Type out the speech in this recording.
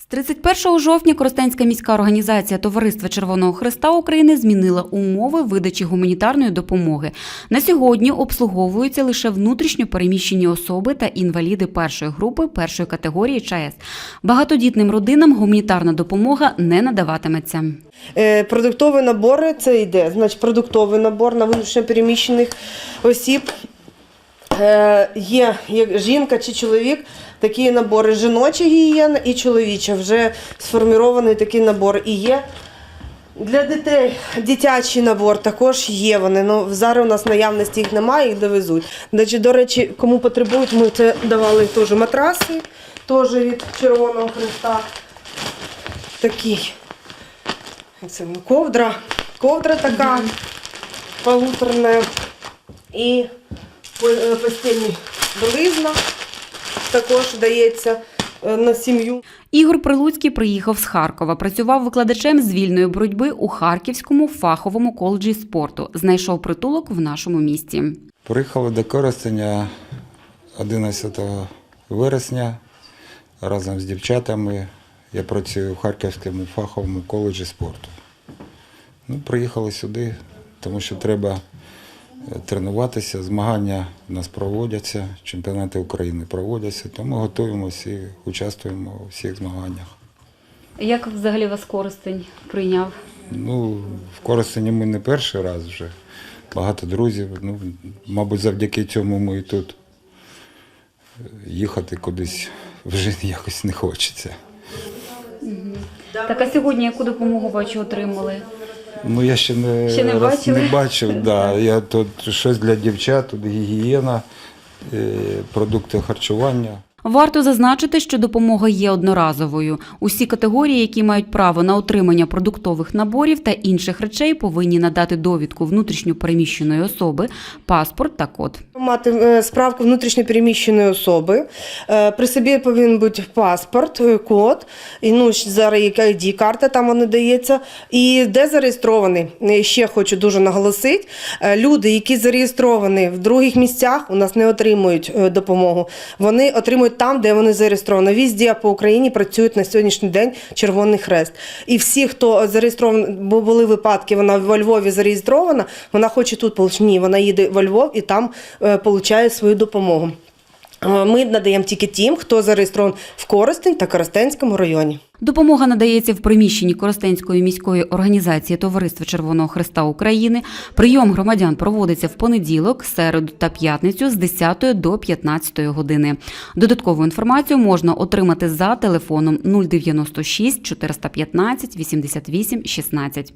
З 31 жовтня Коростенська міська організація Товариства Червоного Христа України змінила умови видачі гуманітарної допомоги. На сьогодні обслуговуються лише внутрішньо переміщені особи та інваліди першої групи першої категорії ЧАЕС. Багатодітним родинам гуманітарна допомога не надаватиметься. Е, Продуктові набори це йде. Значить, продуктовий набор на внутрішньо переміщених осіб. Е, Є як жінка чи чоловік, такі набори жіноча гігієна і чоловіча. Вже сформований такий набор. І є для дітей дитячий набор також є вони. Ну, зараз у нас наявності їх немає, їх довезуть. Значить, до речі, кому потребують, ми це давали теж матраси, теж від Червоного Христа. Такий. Це ну, ковдра. Ковдра така полуторна. І по- е, білизна також дається е, на сім'ю. Ігор Прилуцький приїхав з Харкова. Працював викладачем з вільної боротьби у Харківському фаховому коледжі спорту. Знайшов притулок в нашому місті. Приїхали до Коростеня 11 вересня разом з дівчатами. Я працюю в Харківському фаховому коледжі спорту. Ну, приїхали сюди, тому що треба тренуватися. Змагання у нас проводяться, чемпіонати України проводяться, тому готуємося і участвуємо у всіх змаганнях. Як взагалі вас Коростень прийняв? Ну, в Коростені ми не перший раз вже. Багато друзів. Ну, мабуть, завдяки цьому ми і тут їхати кудись вже якось не хочеться. Так а сьогодні яку допомогу бачу отримали? Ну, я ще не, Ще не раз бачили? не бачив. Да. Я тут щось для дівчат, тут гігієна, е, продукти харчування. Варто зазначити, що допомога є одноразовою. Усі категорії, які мають право на отримання продуктових наборів та інших речей, повинні надати довідку внутрішньо переміщеної особи, паспорт та код. Мати е, справку внутрішньопереміщеної особи. Е, При собі повинен бути паспорт, е, код, і ну, зараз id карта там вона дається. І де зареєстрований, ще хочу дуже наголосити, люди, які зареєстровані в других місцях, у нас не отримують допомогу. Вони отримують там, де вони зареєстровані. Візді по Україні працюють на сьогоднішній день Червоний Хрест. І всі, хто зареєстрований, бо були випадки, вона во Львові зареєстрована, вона хоче тут. Ні, вона їде во Львов і там отримує свою допомогу. Е, Ми надаємо тільки тим, хто зареєстрований в Коростень та Коростенському районі. Допомога надається в приміщенні Коростенської міської організації Товариства Червоного Христа України. Прийом громадян проводиться в понеділок, середу та п'ятницю з 10 до 15 години. Додаткову інформацію можна отримати за телефоном 096 415 88 16.